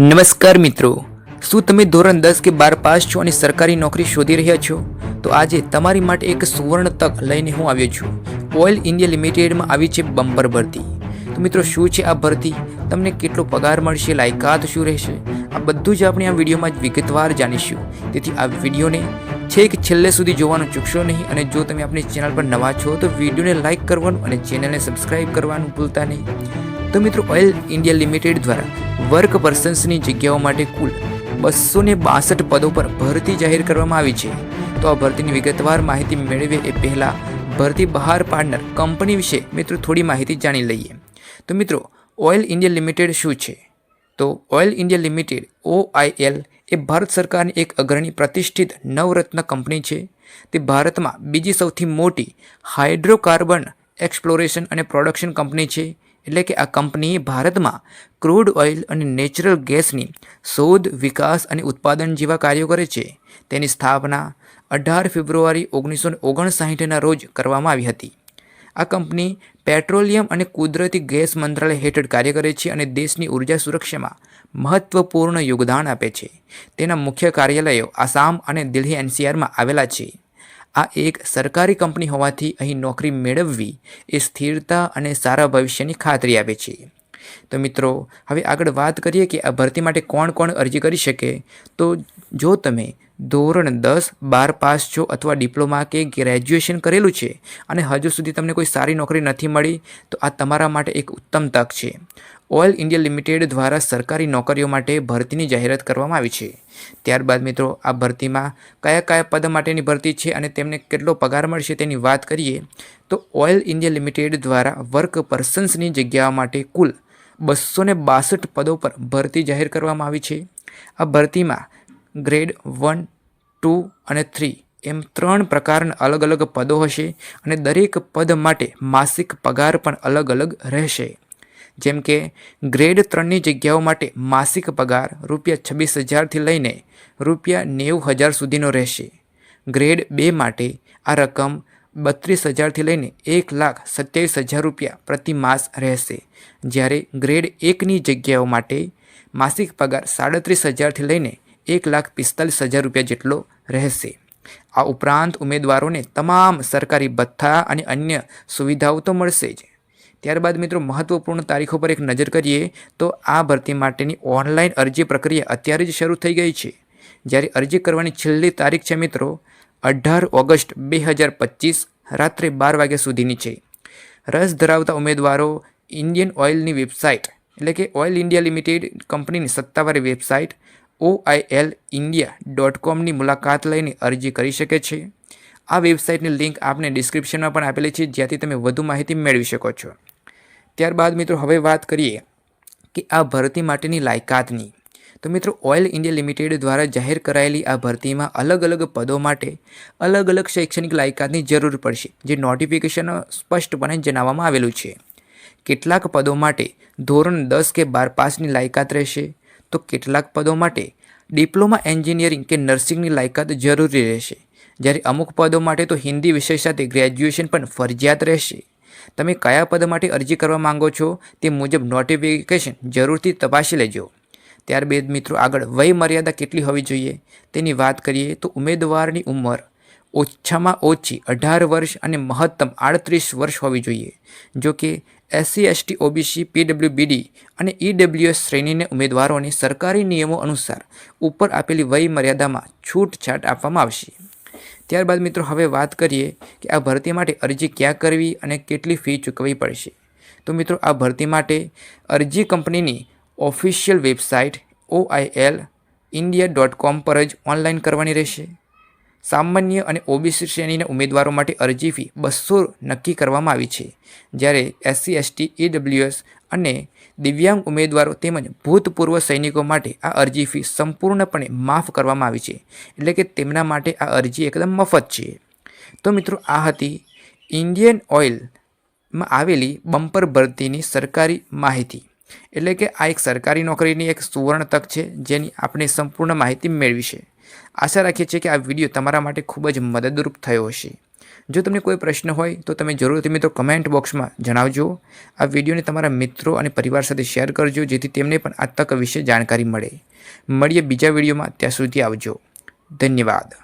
નમસ્કાર મિત્રો. શું તમે ધોરણ દસ કે બાર પાસ છો અને સરકારી નોકરી શોધી રહ્યા છો? તો આજે તમારી માટે એક સુવર્ણ તક લઈને હું આવ્યો છું. ઓઇલ ઇન્ડિયા લિમિટેડમાં આવી છે બમ્પર ભરતી. તો મિત્રો, શું છે આ ભરતી? તમને કેટલો પગાર મળશે, લાયકાત શું રહેશે? આ બધું જ આપણે આ વિડીયોમાં વિગતવાર જાણીશું. તેથી આ વિડીયોને છેક છેલ્લે સુધી જોવાનું ચૂકશો નહીં અને જો તમે આપણી ચેનલ પર નવા છો તો વિડીયોને લાઇક કરવાનું અને ચેનલને સબસ્ક્રાઇબ કરવાનું ભૂલતા નહીં. તો મિત્રો, ઓઇલ ઇન્ડિયા લિમિટેડ દ્વારા વર્ક પર્સન્સની જગ્યાઓ માટે કુલ બસો ને બાસઠ પદો પર ભરતી જાહેર કરવામાં આવી છે. તો આ ભરતીની વિગતવાર માહિતી મેળવીએ એ પહેલાં ભરતી બહાર પાડનાર કંપની વિશે મિત્રો થોડી માહિતી જાણી લઈએ. તો મિત્રો, ઓઇલ ઇન્ડિયા લિમિટેડ શું છે? તો ઓઇલ ઇન્ડિયા લિમિટેડ ઓઆઈએલ એ ભારત સરકારની એક અગ્રણી પ્રતિષ્ઠિત નવરત્ન કંપની છે. તે ભારતમાં બીજી સૌથી મોટી હાઇડ્રોકાર્બન એક્સપ્લોરેશન અને પ્રોડક્શન કંપની છે. એટલે કે આ કંપની ભારતમાં ક્રૂડ ઓઇલ અને નેચરલ ગેસની શોધ, વિકાસ અને ઉત્પાદન જેવા કાર્યો કરે છે. તેની સ્થાપના અઢાર ફેબ્રુઆરી ઓગણીસો ઓગણસાઠના રોજ કરવામાં આવી હતી. આ કંપની પેટ્રોલિયમ અને કુદરતી ગેસ મંત્રાલય હેઠળ કાર્ય કરે છે અને દેશની ઊર્જા સુરક્ષામાં મહત્વપૂર્ણ યોગદાન આપે છે. તેના મુખ્ય કાર્યાલયો આસામ અને દિલ્હી એનસીઆરમાં આવેલા છે. આ એક સરકારી કંપની હોવાથી અહીં નોકરી મેળવવી એ સ્થિરતા અને સારા ભવિષ્યની ખાતરી આપે છે. તો મિત્રો, હવે આગળ વાત કરીએ કે આ ભરતી માટે કોણ કોણ અરજી કરી શકે? તો જો તમે ધોરણ દસ, બાર પાસ છો અથવા ડિપ્લોમા કે ગ્રેજ્યુએશન કરેલું છે અને હજુ સુધી તમને કોઈ સારી નોકરી નથી મળી, તો આ તમારા માટે એક ઉત્તમ તક છે. ઓઇલ ઇન્ડિયા લિમિટેડ દ્વારા સરકારી નોકરીઓ માટે ભરતીની જાહેરાત કરવામાં આવી છે. ત્યારબાદ મિત્રો, આ ભરતીમાં કયા કયા પદ માટેની ભરતી છે અને તેમને કેટલો પગાર મળશે તેની વાત કરીએ, તો ઓઇલ ઇન્ડિયા લિમિટેડ દ્વારા વર્ક પર્સન્સની જગ્યાઓ માટે કુલ બસો બાસઠ પદો પર ભરતી જાહેર કરવામાં આવી છે. આ ભરતીમાં ગ્રેડ વન, ટુ અને થ્રી એમ ત્રણ પ્રકારના અલગ અલગ પદો હશે અને દરેક પદ માટે માસિક પગાર પણ અલગ અલગ રહેશે. જેમ કે ગ્રેડ ત્રણની જગ્યાઓ માટે માસિક પગાર રૂપિયા છવ્વીસ હજારથી લઈને રૂપિયા નેવું હજાર સુધીનો રહેશે. ગ્રેડ બે માટે આ રકમ બત્રીસ હજારથી લઈને એક લાખ સત્યાવીસ હજાર રૂપિયા પ્રતિ માસ રહેશે. જ્યારે ગ્રેડ એકની જગ્યાઓ માટે માસિક પગાર સાડત્રીસ હજારથી લઈને એક લાખ પિસ્તાલીસ હજાર રૂપિયા જેટલો રહેશે. આ ઉપરાંત ઉમેદવારોને તમામ સરકારી ભથ્થા અને અન્ય સુવિધાઓ તો મળશે જ. ત્યારબાદ મિત્રો મહત્વપૂર્ણ તારીખો પર એક નજર કરીએ તો આ ભરતી માટેની ઓનલાઈન અરજી પ્રક્રિયા અત્યારે જ શરૂ થઈ ગઈ છે. જ્યારે અરજી કરવાની છેલ્લી તારીખ છે મિત્રો, અઢાર ઓગસ્ટ બે હજાર પચીસ રાત્રે બાર વાગ્યા સુધીની છે. રસ ધરાવતા ઉમેદવારો ઇન્ડિયન ઓઇલની વેબસાઇટ એટલે કે ઓઇલ ઇન્ડિયા લિમિટેડ કંપનીની સત્તાવાર વેબસાઇટ ઓઆઈએલ ઇન્ડિયા ડોટ કોમની મુલાકાત લઈને અરજી કરી શકે છે. આ વેબસાઇટની લિંક આપને ડિસ્ક્રિપ્શનમાં પણ આપેલી છે, જ્યાંથી તમે વધુ માહિતી મેળવી શકો છો. ત્યારબાદ મિત્રો હવે વાત કરીએ કે આ ભરતી માટેની લાયકાતની. તો મિત્રો ઓઇલ ઇન્ડિયા લિમિટેડ દ્વારા જાહેર કરાયેલી આ ભરતીમાં અલગ અલગ પદો માટે અલગ અલગ શૈક્ષણિક લાયકાતની જરૂર પડશે, જે નોટિફિકેશન સ્પષ્ટપણે જણાવવામાં આવેલું છે. કેટલાક પદો માટે ધોરણ દસ કે બાર પાસની લાયકાત રહેશે, તો કેટલાક પદો માટે ડિપ્લોમા એન્જિનિયરિંગ કે નર્સિંગની લાયકાત જરૂરી રહેશે. જ્યારે અમુક પદો માટે તો હિન્દી વિષય સાથે ગ્રેજ્યુએશન પણ ફરજિયાત રહેશે. તમે કયા પદ માટે અરજી કરવા માંગો છો તે મુજબ નોટિફિકેશન જરૂરથી તપાસી લેજો. ત્યારબાદ મિત્રો આગળ વય મર્યાદા કેટલી હોવી જોઈએ તેની વાત કરીએ તો ઉમેદવારની ઉંમર ઓછામાં ઓછી અઢાર વર્ષ અને મહત્તમ આડત્રીસ વર્ષ હોવી જોઈએ. જો કે એસસી, એસટી, ઓબીસી, પીડબ્લ્યુબીડી અને ઈડબ્લ્યુએસ શ્રેણીને ઉમેદવારોને સરકારી નિયમો અનુસાર ઉપર આપેલી વય મર્યાદામાં છૂટછાટ આપવામાં આવશે. ત્યારબાદ મિત્રો હવે વાત કરીએ કે આ ભરતી માટે અરજી ક્યાં કરવી અને કેટલી ફી ચૂકવવી પડશે. તો મિત્રો આ ભરતી માટે અરજી કંપનીની official website OIL India dot com પર જ ઓનલાઈન કરવાની રહેશે. સામાન્ય અને ઓબીસી શ્રેણીના ઉમેદવારો માટે અરજી ફી બસો નક્કી કરવામાં આવી છે. જ્યારે એસસી, એસટી ઈડબ્લ્યુએસ અને દિવ્યાંગ ઉમેદવારો તેમજ ભૂતપૂર્વ સૈનિકો માટે આ અરજી ફી સંપૂર્ણપણે માફ કરવામાં આવી છે. એટલે કે તેમના માટે આ અરજી એકદમ મફત છે. તો મિત્રો, આ હતી ઇન્ડિયન ઓઇલમાં આવેલી બમ્પર ભરતીની સરકારી માહિતી. એટલે કે આ એક સરકારી નોકરીની એક સુવર્ણ તક છે, જેની આપણે સંપૂર્ણ માહિતી મેળવી છે. આશા રાખીએ છીએ કે આ વીડિયો તમારા માટે ખૂબ જ મદદરૂપ થયો હશે. જો તમને કોઈ પ્રશ્ન હોય તો તમે જરૂરથી મિત્રો કમેન્ટ બોક્સમાં જણાવજો. આ વિડીયોને તમારા મિત્રો અને પરિવાર સાથે શેર કરજો, જેથી તેમને પણ આ તક વિશે જાણકારી મળે. મળીએ બીજા વિડીયોમાં, ત્યાં સુધી આવજો. ધન્યવાદ.